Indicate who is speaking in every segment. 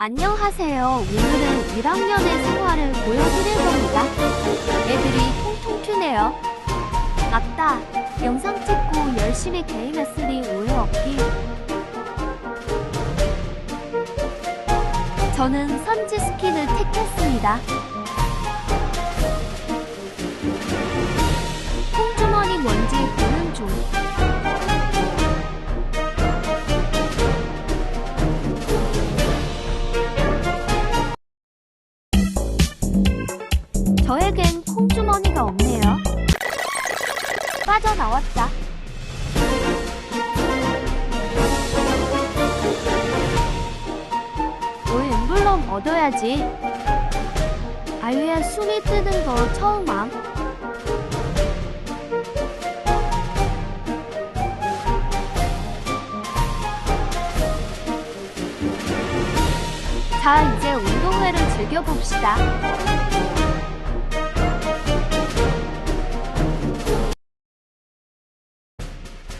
Speaker 1: 안녕하세요. 오늘은 1학년의 생활을 보여드릴 겁니다. 애들이 통통 튀네요. 맞다. 영상 찍고 열심히 게임했으니 오해 없기. 저는 선지 스킨을 택했습니다. 콩주머니가 없네요. 빠져나왔다. 올 엠블럼 얻어야지. 아유야 숨이 뜨는 거 처음 봐. 자, 이제 운동회를 즐겨봅시다.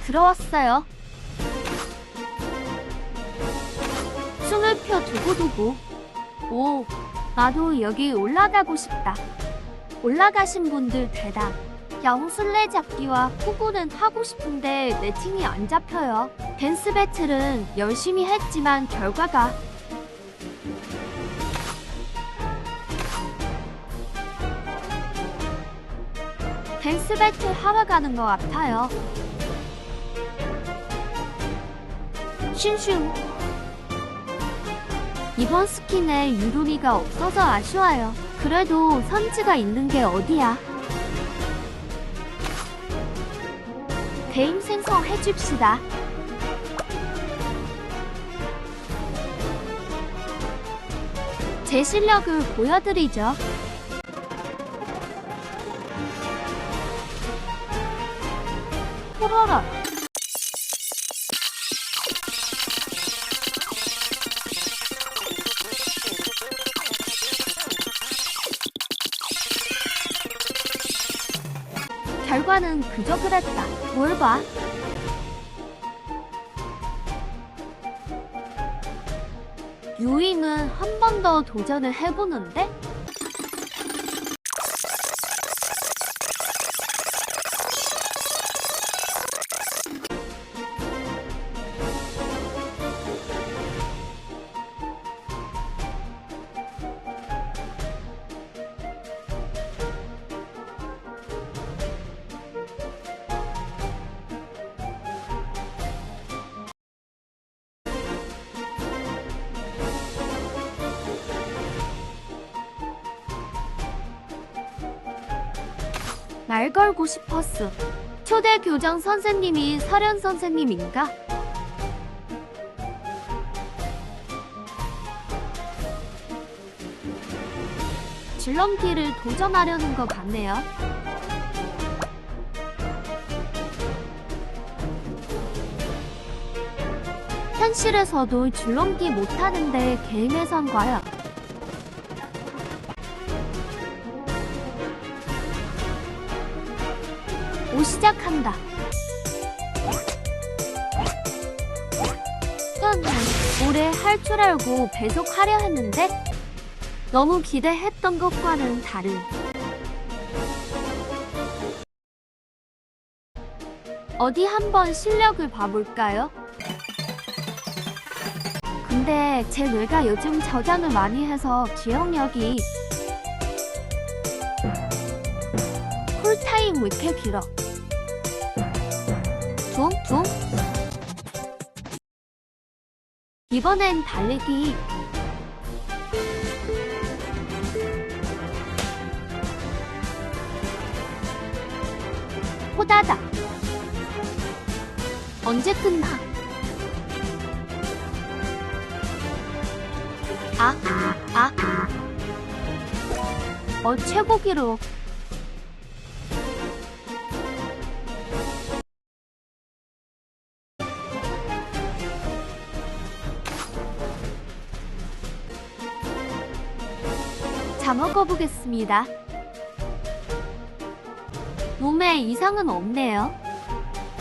Speaker 1: 들어왔어요. 숨을 펴 두고두고. 오, 나도 여기 올라가고 싶다. 올라가신 분들 대답. 야옹술래 잡기와 포구는 하고 싶은데 내 팀이 안 잡혀요. 댄스 배틀은 열심히 했지만 결과가 댄스 배틀 하러 가는 것 같아요. 슝슝. 이번 스킨에 유루미가 없어서 아쉬워요. 그래도 선지가 있는 게 어디야. 게임 생성 해 줍시다. 제 실력을 보여드리죠. 호러러. 결과는 그저 그랬다. 뭘 봐? 유잉은 한번 더 도전을 해보는데? 말 걸고 싶었어. 초대 교장 선생님이 설현 선생님인가? 줄넘기를 도전하려는 것 같네요. 현실에서도 줄넘기 못하는데 게임에선 과연 오 시작한다. 저는 올해 할 줄 알고 배속하려 했는데 너무 기대했던 것과는 다른. 어디 한번 실력을 봐볼까요? 근데 제 뇌가 요즘 저장을 많이 해서 기억력이 쿨타임 왜 이렇게 길어? 둥둥 이번엔 달리기 호다닥 언제 끝나? 아, 아, 어, 최고 기록. 자 먹어보겠습니다. 몸에 이상은 없네요.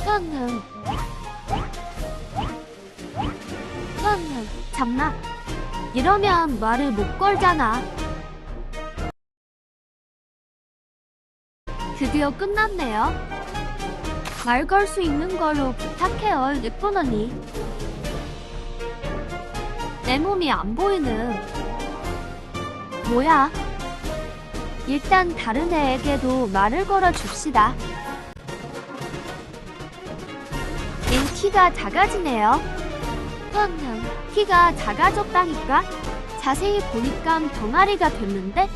Speaker 1: 저는 저는 참나 이러면 말을 못 걸잖아. 드디어 끝났네요. 말 걸 수 있는 걸로 부탁해요, 예쁜 언니. 내 몸이 안 보이는. 뭐야? 일단 다른 애에게도 말을 걸어 줍시다. 얜 키가 작아지네요. 흠, 키가 작아졌다니까? 자세히 보니까 병아리가 됐는데?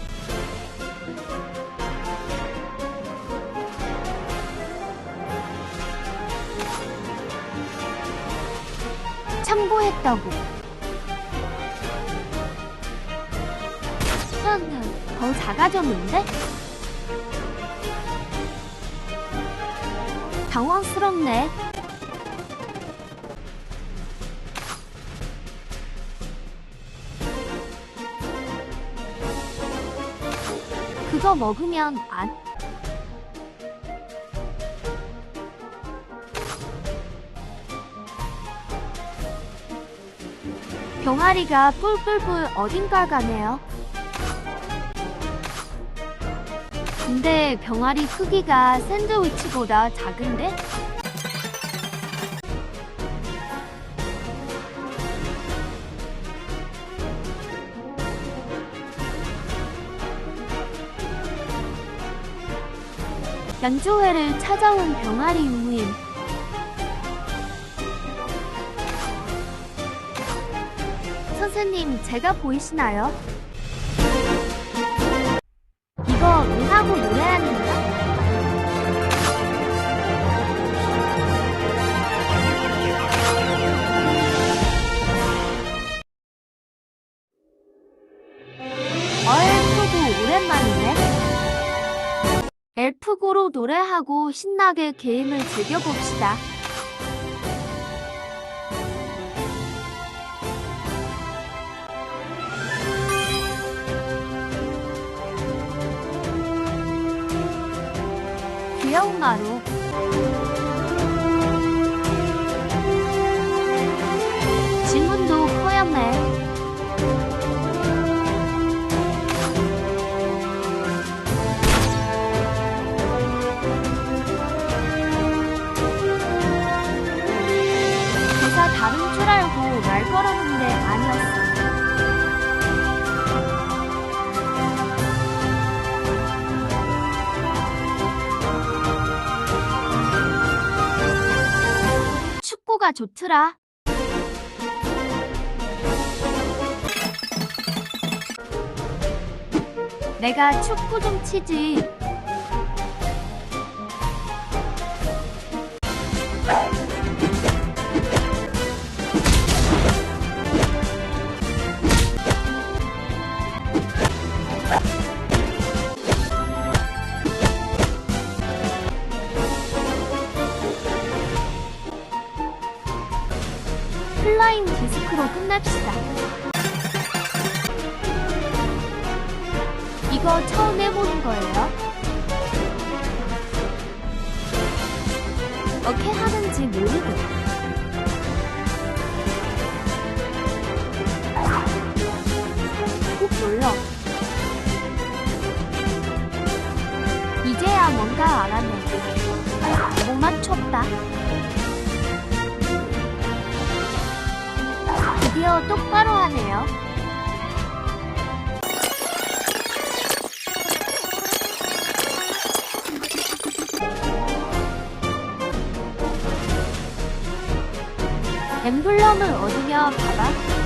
Speaker 1: 참고했다고. 흠, 더 작아졌는데? 당황스럽네. 그거 먹으면 안. 병아리가 뿔뿔뿔 어딘가 가네요. 근데 병아리 크기가 샌드위치보다 작은데? 양조회를 찾아온 병아리 유무임. 선생님, 제가 보이시나요? 노래하고 신나게 게임을 즐겨봅시다. 귀여운 마루. 축구가 좋더라. 내가 축구 좀 치지. 플라잉 디스크로 끝냅시다. 이거 처음 해보는 거예요? 어떻게 하는지 모르 드디어 똑바로 하네요. 엠블럼을 얻으며 봐봐.